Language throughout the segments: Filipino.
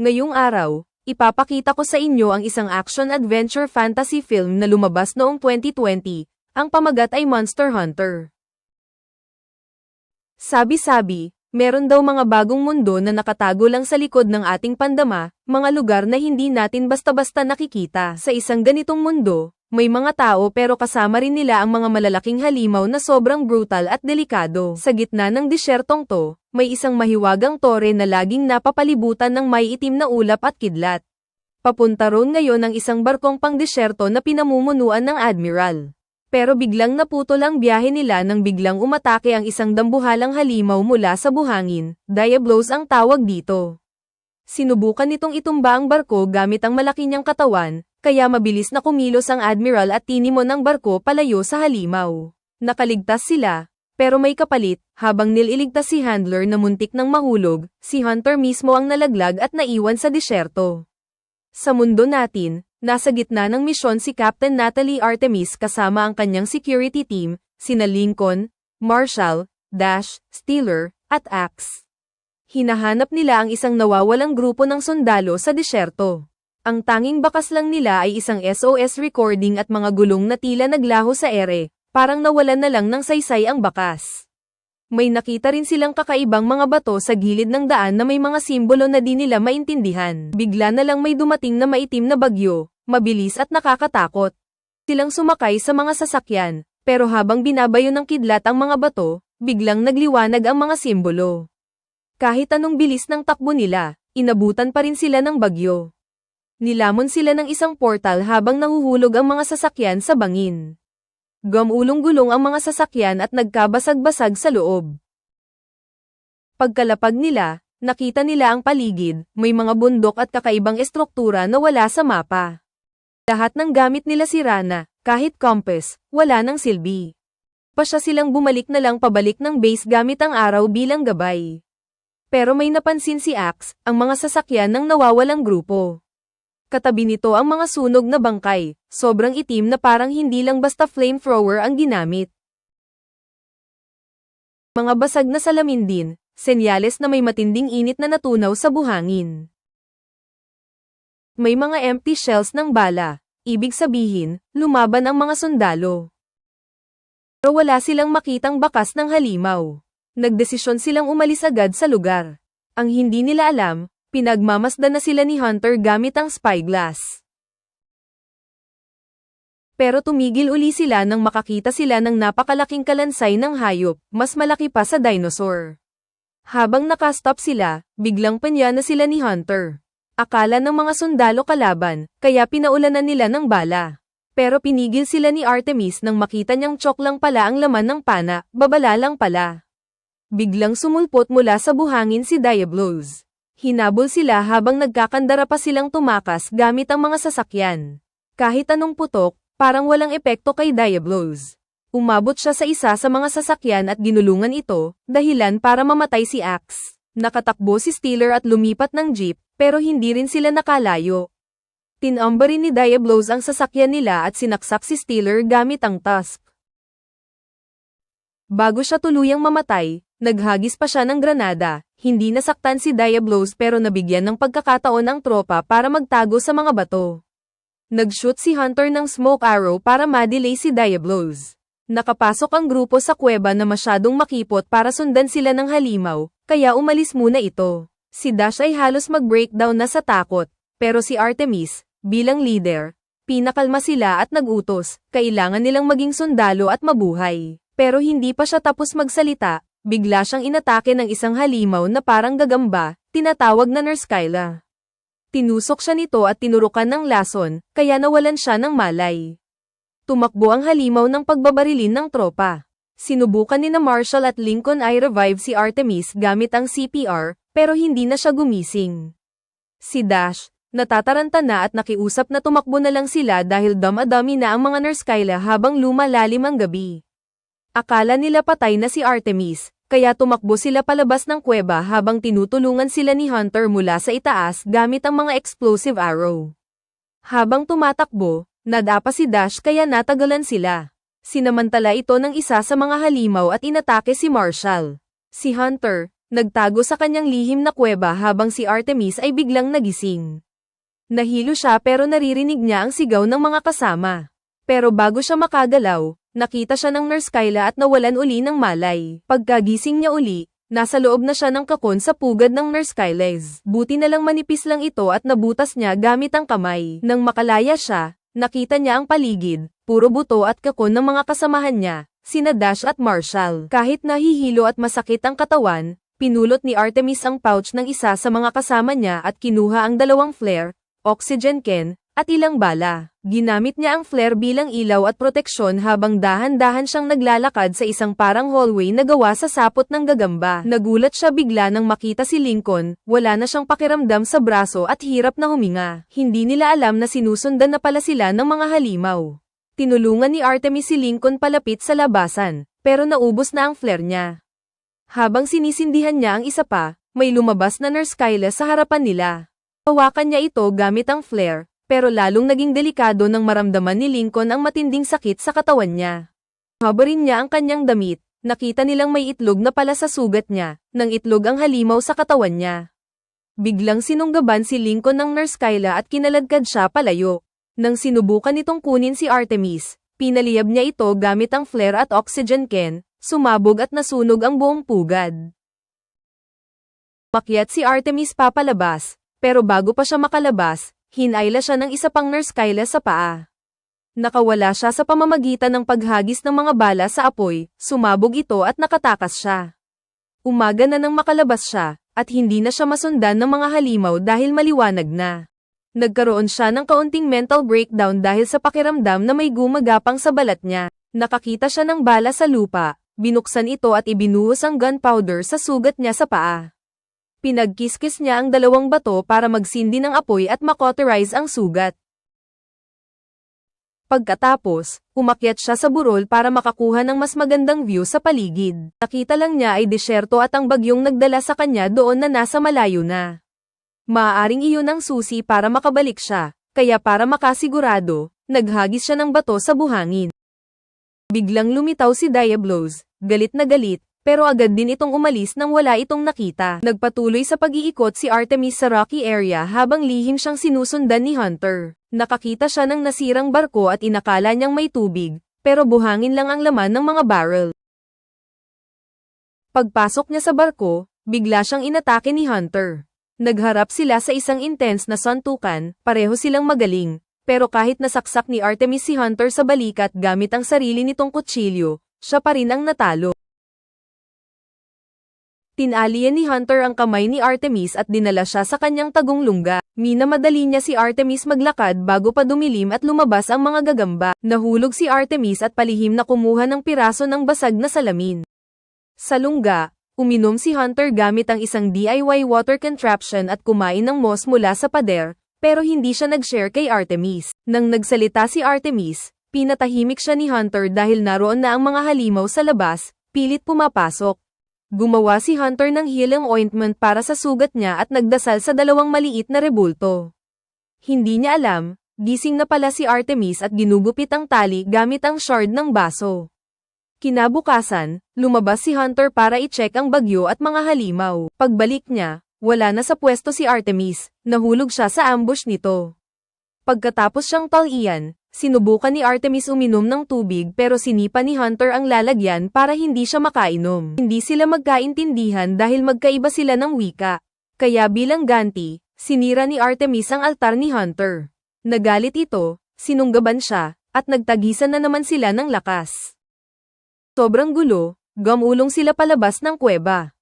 Ngayong araw, ipapakita ko sa inyo ang isang action-adventure fantasy film na lumabas noong 2020, ang pamagat ay Monster Hunter. Sabi-sabi, meron daw mga bagong mundo na nakatago lang sa likod ng ating pandama, mga lugar na hindi natin basta-basta nakikita. Sa isang ganitong mundo, may mga tao pero kasama rin nila ang mga malalaking halimaw na sobrang brutal at delikado. Sa gitna ng disyertong to, may isang mahiwagang tore na laging napapalibutan ng may itim na ulap at kidlat. Papunta roon ngayon ang isang barkong pangdisyerto na pinamumunuan ng admiral. Pero biglang naputol ang biyahe nila nang biglang umatake ang isang dambuhalang halimaw mula sa buhangin, Diablos ang tawag dito. Sinubukan nitong itumba ang barko gamit ang malaki niyang katawan, kaya mabilis na kumilos ang admiral at tinimon ng barko palayo sa halimaw. Nakaligtas sila, pero may kapalit, habang nililigtas si Handler na muntik ng mahulog, si Hunter mismo ang nalaglag at naiwan sa disyerto. Sa mundo natin, nasa gitna ng misyon si Captain Natalie Artemis kasama ang kanyang security team, sina Lincoln, Marshall, Dash, Steeler, at Axe. Hinahanap nila ang isang nawawalang grupo ng sundalo sa disyerto. Ang tanging bakas lang nila ay isang SOS recording at mga gulong na tila naglaho sa ere, parang nawalan na lang ng saysay ang bakas. May nakita rin silang kakaibang mga bato sa gilid ng daan na may mga simbolo na di nila maintindihan. Bigla na lang may dumating na maitim na bagyo, mabilis at nakakatakot. Silang sumakay sa mga sasakyan, pero habang binabayo ng kidlat ang mga bato, biglang nagliwanag ang mga simbolo. Kahit anong bilis ng takbo nila, inabutan pa rin sila ng bagyo. Nilamon sila ng isang portal habang nahuhulog ang mga sasakyan sa bangin. Gumulong-gulong ang mga sasakyan at nagkabasag-basag sa loob. Pagkalapag nila, nakita nila ang paligid, may mga bundok at kakaibang estruktura na wala sa mapa. Lahat ng gamit nila si Rana, kahit compass, wala ng silbi. Pasya silang bumalik na lang pabalik ng base gamit ang araw bilang gabay. Pero may napansin si Axe, ang mga sasakyan ng nawawalang grupo. Katabi nito ang mga sunog na bangkay, sobrang itim na parang hindi lang basta flamethrower ang ginamit. Mga basag na salamin din, senyales na may matinding init na natunaw sa buhangin. May mga empty shells ng bala, ibig sabihin, lumaban ang mga sundalo. Pero wala silang makitang bakas ng halimaw. Nagdesisyon silang umalis agad sa lugar. Ang hindi nila alam, Pinagmamasdan na sila ni Hunter gamit ang spyglass. Pero tumigil uli sila nang makakita sila ng napakalaking kalansay ng hayop, mas malaki pa sa dinosaur. Habang nakastop sila, biglang panya na sila ni Hunter. Akala ng mga sundalo kalaban, kaya pinaulanan nila ng bala. Pero pinigil sila ni Artemis nang makita niyang chok lang pala ang laman ng pana, babala lang pala. Biglang sumulpot mula sa buhangin si Diablos. Hinabol sila habang nagkakandara pa silang tumakas gamit ang mga sasakyan. Kahit anong putok, parang walang epekto kay Diablos. Umabot siya sa isa sa mga sasakyan at ginulungan ito, dahilan para mamatay si Axe. Nakatakbo si Steeler at lumipat ng jeep, pero hindi rin sila nakalayo. Tinamba rin ni Diablos ang sasakyan nila at sinaksak si Steeler gamit ang tusk. Bago siya tuluyang mamatay, naghagis pa siya ng granada, hindi nasaktan si Diablos pero nabigyan ng pagkakataon ang tropa para magtago sa mga bato. Nag-shoot si Hunter ng smoke arrow para ma-delay si Diablos. Nakapasok ang grupo sa kuweba na masyadong makipot para sundan sila ng halimaw, kaya umalis muna ito. Si Dash ay halos mag-breakdown na sa takot, pero si Artemis, bilang leader, pinakalma sila at nagutos, kailangan nilang maging sundalo at mabuhay. Pero hindi pa siya tapos magsalita, bigla siyang inatake ng isang halimaw na parang gagamba, tinatawag na Nurse Kyla. Tinusok siya nito at tinurukan ng lason, kaya nawalan siya ng malay. Tumakbo ang halimaw ng pagbabarilin ng tropa. Sinubukan ni na Marshall at Lincoln ay revive si Artemis gamit ang CPR, pero hindi na siya gumising. Si Dash, natataranta na at nakiusap na tumakbo na lang sila dahil damadami na ang mga Nurse Kyla habang lumalalim ang gabi. Akala nila patay na si Artemis, kaya tumakbo sila palabas ng kuweba habang tinutulungan sila ni Hunter mula sa itaas gamit ang mga explosive arrow. Habang tumatakbo, nadapa si Dash kaya natagalan sila. Sinamantala ito ng isa sa mga halimaw at inatake si Marshall. Si Hunter, nagtago sa kanyang lihim na kuweba habang si Artemis ay biglang nagising. Nahilo siya pero naririnig niya ang sigaw ng mga kasama. Pero bago siya makagalaw, nakita siya ng Nurse Kyla at nawalan uli ng malay. Pagkagising niya uli, nasa loob na siya ng kakon sa pugad ng Nurse Kyla's. Buti na lang manipis lang ito at nabutas niya gamit ang kamay. Nang makalaya siya, nakita niya ang paligid, puro buto at kakon ng mga kasamahan niya, sina Dash at Marshall. Kahit nahihilo at masakit ang katawan, pinulot ni Artemis ang pouch ng isa sa mga kasama niya at kinuha ang dalawang flare, oxygen can, at ilang bala. Ginamit niya ang flare bilang ilaw at proteksyon habang dahan-dahan siyang naglalakad sa isang parang hallway na gawa sa sapot ng gagamba. Nagulat siya bigla nang makita si Lincoln, wala na siyang pakiramdam sa braso at hirap na huminga. Hindi nila alam na sinusundan na pala sila ng mga halimaw. Tinulungan ni Artemis si Lincoln palapit sa labasan, pero naubos na ang flare niya. Habang sinisindihan niya ang isa pa, may lumabas na Nurse Kyla sa harapan nila. Hawakan niya ito gamit ang flare, pero lalong naging delikado nang maramdaman ni Lincoln ang matinding sakit sa katawan niya. Habarin niya ang kanyang damit, nakita nilang may itlog na pala sa sugat niya, nang itlog ang halimaw sa katawan niya. Biglang sinunggaban si Lincoln ng Nurse Kyla at kinaladkad siya palayo. Nang sinubukan nitong kunin si Artemis, pinaliyab niya ito gamit ang flare at oxygen can, sumabog at nasunog ang buong pugad. Makyat si Artemis papalabas, pero bago pa siya makalabas, hinayla siya ng isa pang nurse Kyla sa paa. Nakawala siya sa pamamagitan ng paghagis ng mga bala sa apoy, sumabog ito at nakatakas siya. Umaga na nang makalabas siya, at hindi na siya masundan ng mga halimaw dahil maliwanag na. Nagkaroon siya ng kaunting mental breakdown dahil sa pakiramdam na may gumagapang sa balat niya. Nakakita siya ng bala sa lupa, binuksan ito at ibinuhos ang gunpowder sa sugat niya sa paa. Pinagkiskis niya ang dalawang bato para magsindi ng apoy at makauterize ang sugat. Pagkatapos, umakyat siya sa burol para makakuha ng mas magandang view sa paligid. Nakita lang niya ay disyerto at ang bagyong nagdala sa kanya doon na nasa malayo na. Maaaring iyon ang susi para makabalik siya, kaya para makasigurado, naghagis siya ng bato sa buhangin. Biglang lumitaw si Diablos, galit na galit, pero agad din itong umalis nang wala itong nakita. Nagpatuloy sa pag-iikot si Artemis sa rocky area habang lihim siyang sinusundan ni Hunter. Nakakita siya ng nasirang barko at inakala niyang may tubig, pero buhangin lang ang laman ng mga barrel. Pagpasok niya sa barko, bigla siyang inatake ni Hunter. Nagharap sila sa isang intense na suntukan, pareho silang magaling, pero kahit nasaksak ni Artemis si Hunter sa balikat gamit ang sarili nitong kutsilyo, siya pa rin ang natalo. Tinalian ni Hunter ang kamay ni Artemis at dinala siya sa kanyang tagong lungga. Minamadali niya si Artemis maglakad bago pa dumilim at lumabas ang mga gagamba. Nahulog si Artemis at palihim na kumuha ng piraso ng basag na salamin. Sa lungga, uminom si Hunter gamit ang isang DIY water contraption at kumain ng moss mula sa pader, pero hindi siya nag-share kay Artemis. Nang nagsalita si Artemis, pinatahimik siya ni Hunter dahil naroon na ang mga halimaw sa labas, pilit pumapasok. Gumawa si Hunter ng healing ointment para sa sugat niya at nagdasal sa dalawang maliit na rebulto. Hindi niya alam, gising na pala si Artemis at ginugupit ang tali gamit ang shard ng baso. Kinabukasan, lumabas si Hunter para i-check ang bagyo at mga halimaw. Pagbalik niya, wala na sa pwesto si Artemis, nahulog siya sa ambush nito. Pagkatapos siyang talian, Sinubukan ni Artemis uminom ng tubig pero sinipa ni Hunter ang lalagyan para hindi siya makainom. Hindi sila magkaintindihan dahil magkaiba sila ng wika. Kaya bilang ganti, sinira ni Artemis ang altar ni Hunter. Nagalit ito, sinunggaban siya, at nagtagisan na naman sila ng lakas. Sobrang gulo, gamulong sila palabas ng kuweba.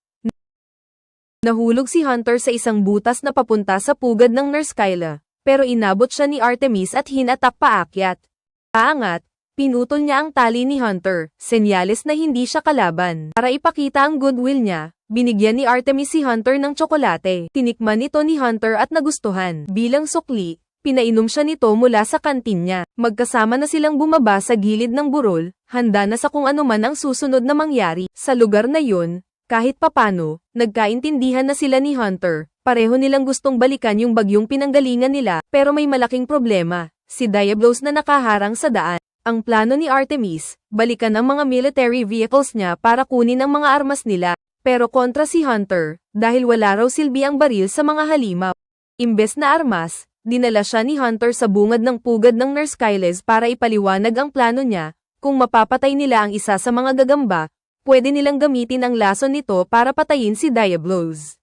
Nahulog si Hunter sa isang butas na papunta sa pugad ng Nurse Kyla pero inabot siya ni Artemis at hinatak paakyat. Paangat, pinutol niya ang tali ni Hunter, senyales na hindi siya kalaban. Para ipakita ang goodwill niya, binigyan ni Artemis si Hunter ng tsokolate. Tinikman ito ni Hunter at nagustuhan. Bilang sukli, pinainom siya nito mula sa kantin niya. Magkasama na silang bumaba sa gilid ng burol, handa na sa kung ano man ang susunod na mangyari. Sa lugar na yun, kahit papano, nagkaintindihan na sila ni Hunter, pareho nilang gustong balikan yung bagyong pinanggalingan nila, pero may malaking problema, si Diablos na nakaharang sa daan. Ang plano ni Artemis, balikan ang mga military vehicles niya para kunin ang mga armas nila, Pero kontra si Hunter, dahil wala raw silbi ang baril sa mga halimaw. Imbes na armas, dinala siya ni Hunter sa bungad ng pugad ng Nurse Kyles para ipaliwanag ang plano niya, kung mapapatay nila ang isa sa mga gagamba, pwede nilang gamitin ang lason nito para patayin si Diablos.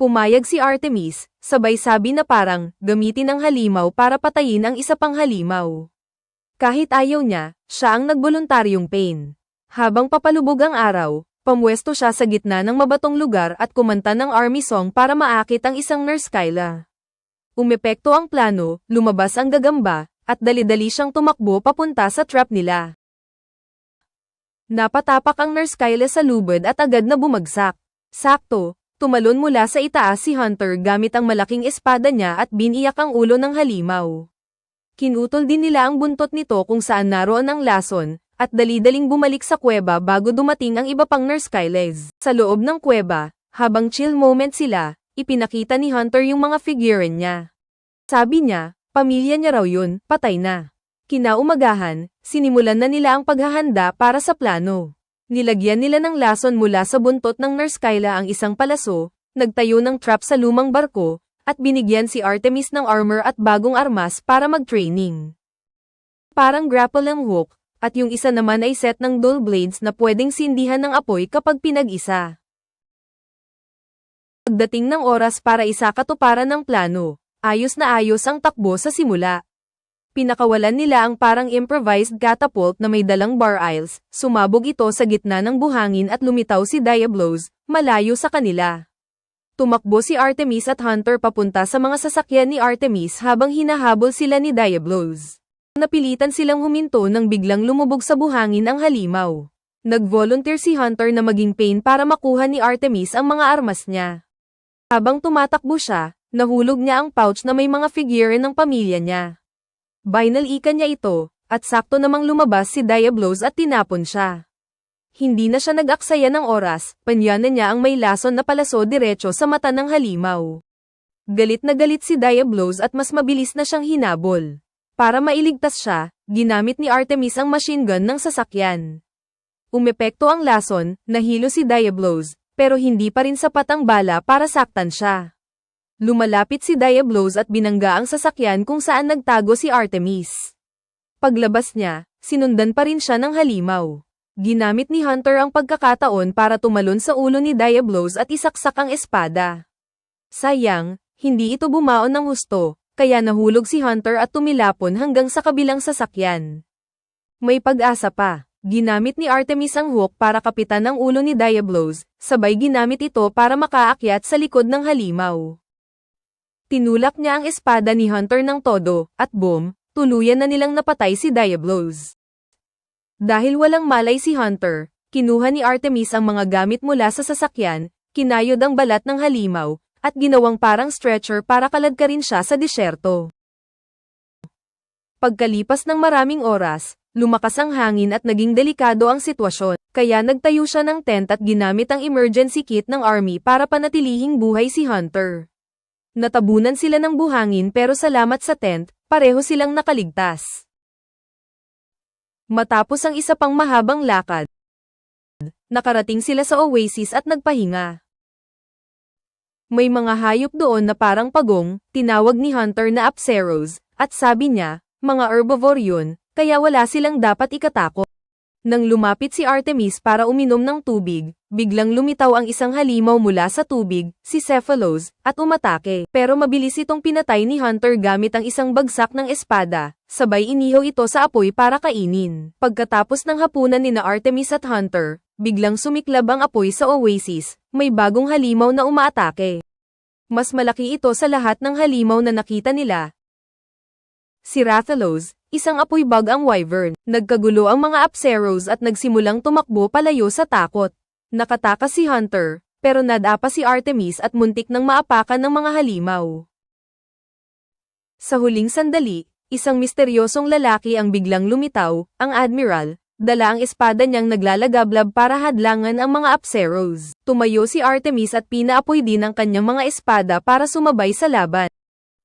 Pumayag si Artemis, sabay sabi na parang, gamitin ang halimaw para patayin ang isa pang halimaw. Kahit ayaw niya, siya ang nagboluntaryong pain. Habang papalubog ang araw, pamwesto siya sa gitna ng mabatong lugar at kumanta ng army song para maakit ang isang nurse Kyla. Umepekto ang plano, lumabas ang gagamba, at dali-dali siyang tumakbo papunta sa trap nila. Napatapak ang nurse Kyla sa lubid at agad na bumagsak. Sakto, tumalon mula sa itaas si Hunter gamit ang malaking espada niya at biniyak ang ulo ng halimaw. Kinutol din nila ang buntot nito kung saan naroon ang lason, at dali-daling bumalik sa kuweba bago dumating ang iba pang nurse Kyles. Sa loob ng kuweba, habang chill moment sila, ipinakita ni Hunter yung mga figurine niya. Sabi niya, pamilya niya raw yun, patay na. Kinaumagahan, sinimulan na nila ang paghahanda para sa plano. Nilagyan nila ng lason mula sa buntot ng Nurse Kyla ang isang palaso, nagtayo ng trap sa lumang barko, at binigyan si Artemis ng armor at bagong armas para mag-training. Parang grapple ang hook, at yung isa naman ay set ng dull blades na pwedeng sindihan ng apoy kapag pinag-isa. Pagdating ng oras para isakatuparan ng plano, ayos na ayos ang takbo sa simula. Pinakawalan nila ang parang improvised catapult na may dalang bar aisles, sumabog ito sa gitna ng buhangin at lumitaw si Diablos, malayo sa kanila. Tumakbo si Artemis at Hunter papunta sa mga sasakyan ni Artemis habang hinahabol sila ni Diablos. Napilitan silang huminto nang biglang lumubog sa buhangin ang halimaw. Nag-volunteer si Hunter na maging pain para makuha ni Artemis ang mga armas niya. Habang tumatakbo siya, nahulog niya ang pouch na may mga figure ng pamilya niya. Binalikan niya ito, at sakto namang lumabas si Diablos at tinapon siya. Hindi na siya nag-aksaya ng oras, panyanan niya ang may lason na palaso diretso sa mata ng halimaw. Galit na galit si Diablos at mas mabilis na siyang hinabol. Para mailigtas siya, ginamit ni Artemis ang machine gun ng sasakyan. Umepekto ang lason, nahilo si Diablos, pero hindi pa rin sapat ang bala para saktan siya. Lumalapit si Diablos at binangga ang sasakyan kung saan nagtago si Artemis. Paglabas niya, sinundan pa rin siya ng halimaw. Ginamit ni Hunter ang pagkakataon para tumalon sa ulo ni Diablos at isaksak ang espada. Sayang, hindi ito bumaon ng husto, kaya nahulog si Hunter at tumilapon hanggang sa kabilang sasakyan. May pag-asa pa. Ginamit ni Artemis ang hook para kapitan ang ulo ni Diablos, sabay ginamit ito para makaakyat sa likod ng halimaw. Tinulak niya ang espada ni Hunter ng todo, at boom, tuluyan na nilang napatay si Diablos. Dahil walang malay si Hunter, kinuha ni Artemis ang mga gamit mula sa sasakyan, kinayod ang balat ng halimaw, at ginawang parang stretcher para kaladkarin siya sa disyerto. Pagkalipas ng maraming oras, lumakas ang hangin at naging delikado ang sitwasyon, kaya nagtayo siya ng tent at ginamit ang emergency kit ng army para panatilihing buhay si Hunter. Natabunan sila ng buhangin pero salamat sa tent, pareho silang nakaligtas. Matapos ang isa pang mahabang lakad, nakarating sila sa oasis at nagpahinga. May mga hayop doon na parang pagong, tinawag ni Hunter na Apseros, at sabi niya, mga herbivore yun, kaya wala silang dapat ikatakot. Nang lumapit si Artemis para uminom ng tubig, biglang lumitaw ang isang halimaw mula sa tubig, si Cephalos, at umatake. Pero mabilis itong pinatay ni Hunter gamit ang isang bagsak ng espada, sabay inihaw ito sa apoy para kainin. Pagkatapos ng hapunan ni na Artemis at Hunter, biglang sumiklab ang apoy sa oasis, may bagong halimaw na umaatake. Mas malaki ito sa lahat ng halimaw na nakita nila. Si Rathalos, isang apoy bag ang wyvern. Nagkagulo ang mga Apseros at nagsimulang tumakbo palayo sa takot. Nakatakas si Hunter, pero nadapa si Artemis at muntik nang maapakan ng mga halimaw. Sa huling sandali, isang misteryosong lalaki ang biglang lumitaw, ang Admiral, dala ang espada niyang naglalagablab para hadlangan ang mga Apseros. Tumayo si Artemis at pinaapoy din ang kanyang mga espada para sumabay sa laban.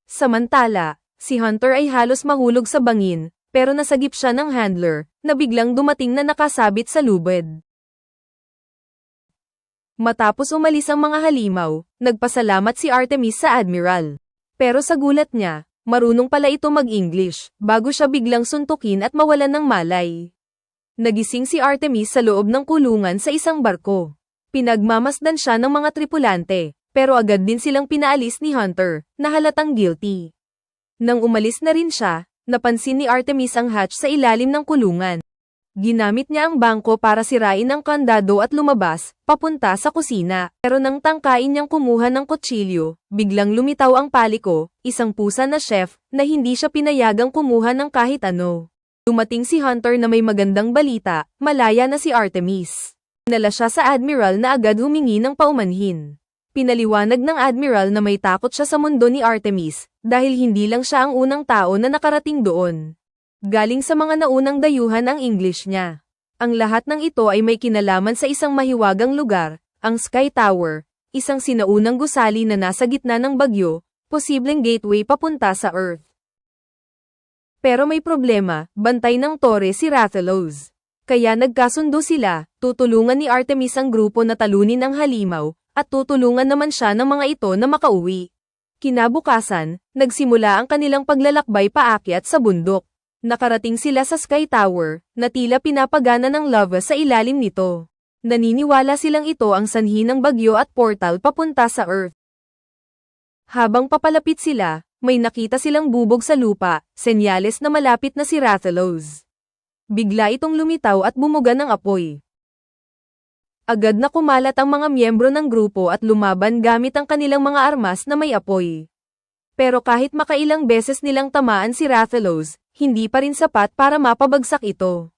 Samantala, si Hunter ay halos mahulog sa bangin, pero nasagip siya ng handler, na biglang dumating na nakasabit sa lubid. Matapos umalis ang mga halimaw, nagpasalamat si Artemis sa Admiral. Pero sa gulat niya, marunong pala ito mag-English, bago siya biglang suntukin at mawalan ng malay. Nagising si Artemis sa loob ng kulungan sa isang barko. Pinagmamasdan siya ng mga tripulante, pero agad din silang pinaalis ni Hunter, na halatang guilty. Nang umalis na rin siya, napansin ni Artemis ang hatch sa ilalim ng kulungan. Ginamit niya ang bangko para sirain ang kandado at lumabas, papunta sa kusina. Pero nang tangkain niyang kumuha ng kutsilyo, biglang lumitaw ang paliko, isang pusa na chef, na hindi siya pinayagang kumuha ng kahit ano. Dumating si Hunter na may magandang balita, malaya na si Artemis. Nala siya sa Admiral na agad humingi ng paumanhin. Pinaliwanag ng Admiral na may takot siya sa mundo ni Artemis, dahil hindi lang siya ang unang tao na nakarating doon. Galing sa mga naunang dayuhan ang English niya. Ang lahat ng ito ay may kinalaman sa isang mahiwagang lugar, ang Sky Tower, isang sinaunang gusali na nasa gitna ng bagyo, posibleng gateway papunta sa Earth. Pero may problema, bantay ng tore si Rathalos. Kaya nagkasundo sila, tutulungan ni Artemis ang grupo na talunin ang halimaw, at tutulungan naman siya ng mga ito na makauwi. Kinabukasan, nagsimula ang kanilang paglalakbay paakyat sa bundok. Nakarating sila sa Sky Tower, na tila pinapagana ng lava sa ilalim nito. Naniniwala silang ito ang sanhi ng bagyo at portal papunta sa Earth. Habang papalapit sila, may nakita silang bubog sa lupa, senyales na malapit na si Rathalos. Bigla itong lumitaw at bumuga ng apoy. Agad na kumalat ang mga miyembro ng grupo at lumaban gamit ang kanilang mga armas na may apoy. Pero kahit makailang beses nilang tamaan si Rathalos, hindi pa rin sapat para mapabagsak ito.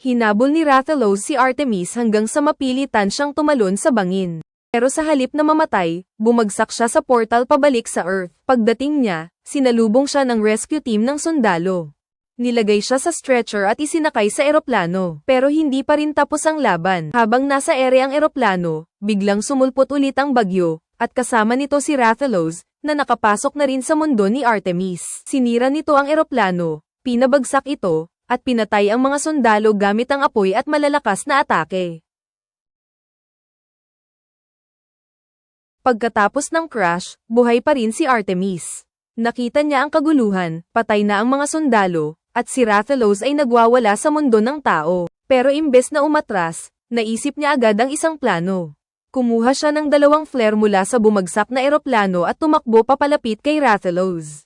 Hinabol ni Rathalos si Artemis hanggang sa mapilitan siyang tumalon sa bangin. Pero sa halip na mamatay, bumagsak siya sa portal pabalik sa Earth. Pagdating niya, sinalubong siya ng rescue team ng sundalo. Nilagay siya sa stretcher at isinakay sa eroplano. Pero hindi pa rin tapos ang laban. Habang nasa ere ang eroplano, biglang sumulpot ulit ang bagyo, at kasama nito si Rathalos, na nakapasok na rin sa mundo ni Artemis. Sinira nito ang eroplano, pinabagsak ito, at pinatay ang mga sundalo gamit ang apoy at malalakas na atake. Pagkatapos ng crash, buhay pa rin si Artemis. Nakita niya ang kaguluhan, patay na ang mga sundalo, at si Rathalos ay nagwawala sa mundo ng tao. Pero imbes na umatras, naisip niya agad ang isang plano. Kumuha siya ng dalawang flare mula sa bumagsak na eroplano at tumakbo papalapit kay Rathalos.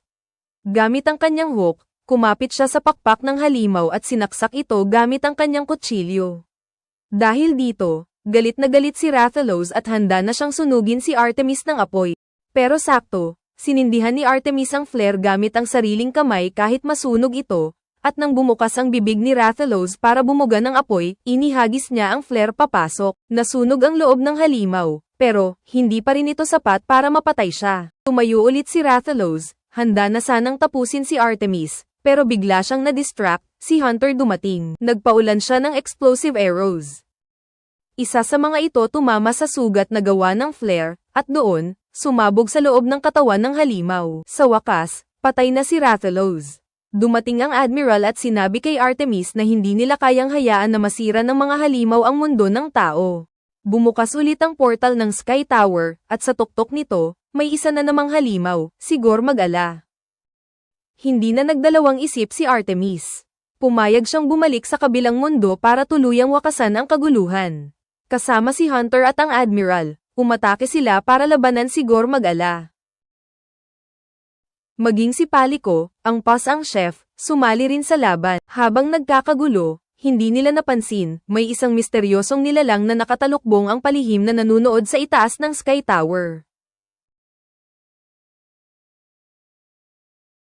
Gamit ang kanyang hook, kumapit siya sa pakpak ng halimaw at sinaksak ito gamit ang kanyang kutsilyo. Dahil dito, galit na galit si Rathalos at handa na siyang sunugin si Artemis ng apoy. Pero sakto, sinindihan ni Artemis ang flare gamit ang sariling kamay kahit masunog ito, at nang bumukas ang bibig ni Rathalos para bumuga ng apoy, inihagis niya ang flare papasok. Nasunog ang loob ng halimaw, pero hindi pa rin ito sapat para mapatay siya. Tumayo ulit si Rathalos, handa na sanang tapusin si Artemis, pero bigla siyang na-distract, si Hunter dumating. Nagpaulan siya ng explosive arrows. Isa sa mga ito tumama sa sugat na gawa ng flare, at doon, sumabog sa loob ng katawan ng halimaw. Sa wakas, patay na si Rathalos. Dumating ang Admiral at sinabi kay Artemis na hindi nila kayang hayaan na masira ng mga halimaw ang mundo ng tao. Bumukas ulit ang portal ng Sky Tower, at sa tuktok nito, may isa na namang halimaw, si Gor Magala. Hindi na nagdalawang isip si Artemis. Pumayag siyang bumalik sa kabilang mundo para tuluyang wakasan ang kaguluhan. Kasama si Hunter at ang Admiral, umatake sila para labanan si Gor Magala. Maging si Paliko, ang pas ang chef, sumali rin sa laban. Habang nagkakagulo, hindi nila napansin, may isang misteryosong nilalang na nakatalukbong ang palihim na nanunood sa itaas ng Sky Tower.